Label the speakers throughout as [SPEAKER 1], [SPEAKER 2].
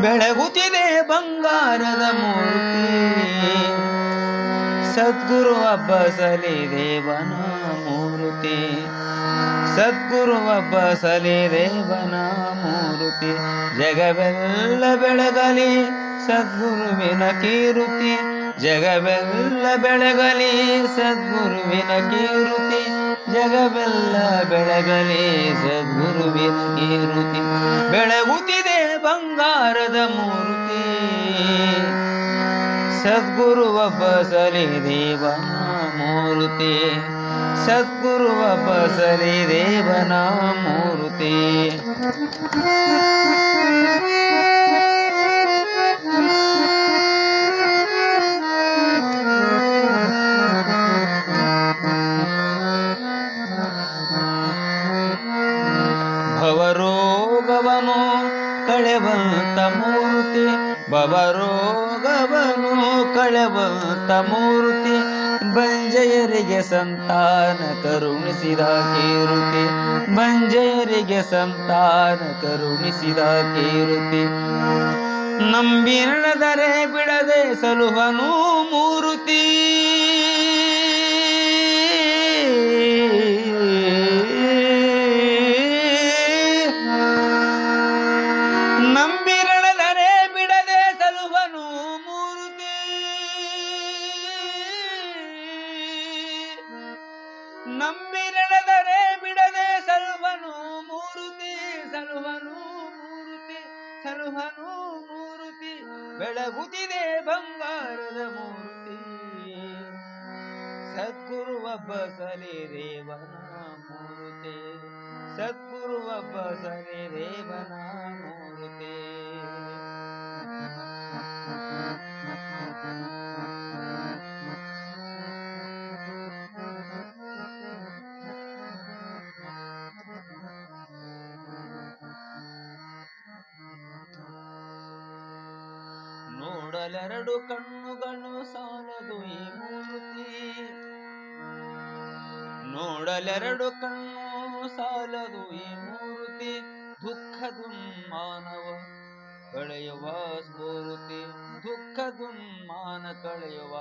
[SPEAKER 1] ಬೆಳಗುತ್ತಿದೆ ಬಂಗಾರದ ಮೂರ್ತಿ. ಸದ್ಗುರು ಅಬ್ಬಸಲಿ ದೇವನ ಮೂರ್ತಿ. ಸದ್ಗುರು ಅಬ್ಬಸಲಿ ದೇವನ ಮೂರ್ತಿ. ಜಗವೆಲ್ಲ ಬೆಳಗಲಿ, ಸದ್ಗುರುವಿನ ಕೀರುತಿ. ಜಗವೆಲ್ಲ ಬೆಳಗಲಿ, ಸದ್ಗುರುವಿನ ಕೀರುತಿ. ಜಗವೆಲ್ಲ ಬೆಳಗಲಿ, ಸದ್ಗುರುವಿನ ಕೀರುತಿ. ಬೆಳಗುತ್ತಿದೆ ಬಂಗಾರದ ಮೂರ್ತಿ. ಸದ್ಗುರು ಬಸಲಿ ಮೂರ್ತಿ. ಸದ್ಗುರು ಬಸಲಿ ದೇವನ ಮೂರ್ತಿ. ಕಳೆವಂತ ಮೂರ್ತಿ, ಭವರೋಗವನು ಕಳೆವಂತ ಮೂರ್ತಿ, ಬಂಜಯರಿಗೆ ಸಂತಾನ ಕರುಣಿಸಿದ ಕೀರುತಿ, ಬಂಜಯರಿಗೆ ಸಂತಾನ ಕರುಣಿಸಿದ ಕೀರುತಿ. ನಂಬಿ ನಡೆದರೆ ಬಿಡದೆ ಸಲುಹನು ನಡೆದರೆ ಬಿಡದೆ ಸಲುವನು ಮೂರುತಿ ಸಲುವನು ಮೂರುತಿ ಸಲುಹನು ಮೂರುತಿ, ಬೆಳಗುತ್ತಿದೆ ಬಂಗಾರದ ಮೂರ್ತಿ. ಸದ್ಗುರು ಒಬ್ಬ ರೇವನ ಮೂರ್ತಿ ಸದ್ಗುರು ಒಬ್ಬ ಮೂರುತಿ ದೇವನ ಮೂರ್ತಿ. ನೋಡಲೆರಡು ಕಣ್ಣುಗಳು ಸಾಲದು ಈ ಮೂರ್ತಿ. ನೋಡಲೆರಡು ಕಣ್ಣು ಸಾಲದು ಈ ಮೂರ್ತಿ. ದುಃಖದು ಮಾನವ ಕಳೆಯುವ ಸ್ಫೂರ್ತಿ. ದುಃಖದು ಮಾನ ಕಳೆಯುವ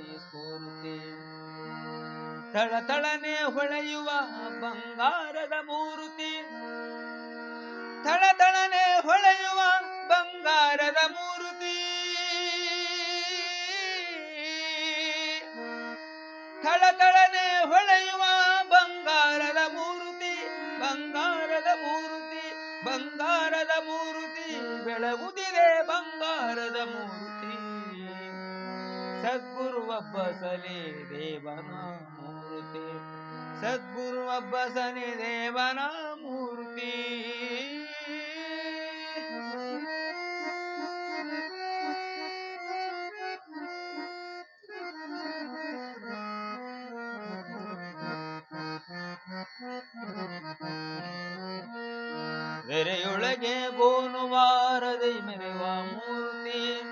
[SPEAKER 1] ಈ ಸ್ಫೂರ್ತಿ. ತಳತಳನೆ ಹೊಳೆಯುವ ಬಂಗಾರದ ಮೂರ್ತಿ. ತಳತಳನೆ ಹೊಳೆಯುವ ಬಂಗಾರದ ಮೂರ್ತಿ. ಥಳಥಳನೆ ಹೊಳೆಯುವ ಬಂಗಾರದ ಮೂರ್ತಿ ಬಂಗಾರದ ಮೂರ್ತಿ ಬಂಗಾರದ ಮೂರ್ತಿ ಬೆಳಗುದಿದೆ ಬಂಗಾರದ ಮೂರ್ತಿ. ಸದ್ಗುರು ಅಬ್ಬಸಲಿ ದೇವನ ಮೂರ್ತಿ ಸದ್ಗುರು ಅಬ್ಬಸಲಿ ದೇವನ ಮೂರ್ತಿ. ಬೆರೆಯೊಳಗೆ ಗೋನುವಾರದೆ ಮೆರೆವ ಮೂರ್ತಿ.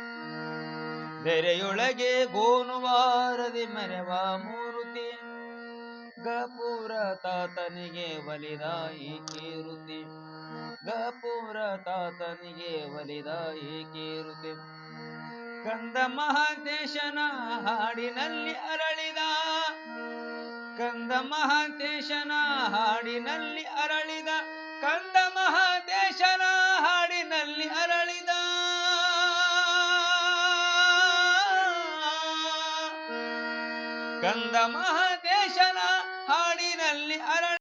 [SPEAKER 1] ಬೆರೆಯೊಳಗೆ ಗೋನುವಾರದೆ ಮೆರೆವ ಮೂರ್ತಿ. ಗಪೂರ ತಾತನಿಗೆ ಒಲಿದ ಈ ಕೀರುತಿ. ಗಪೂರ ತಾತನಿಗೆ ಬಲಿದ ಕೀರುತಿ. ಕಂದ ಮಹಾದೇಶನ ಹಾಡಿನಲ್ಲಿ ಅರಳಿದ ಕಂದ ಮಹಾದೇಶನ ಹಾಡಿನಲ್ಲಿ ಅರಳಿದ ಕಂದ ಮಹಾದೇಶನ ಹಾಡಿನಲ್ಲಿ ಅರಳಿದ. ಕಂದ ಮಹಾದೇಶನ ಹಾಡಿನಲ್ಲಿ ಅರಳ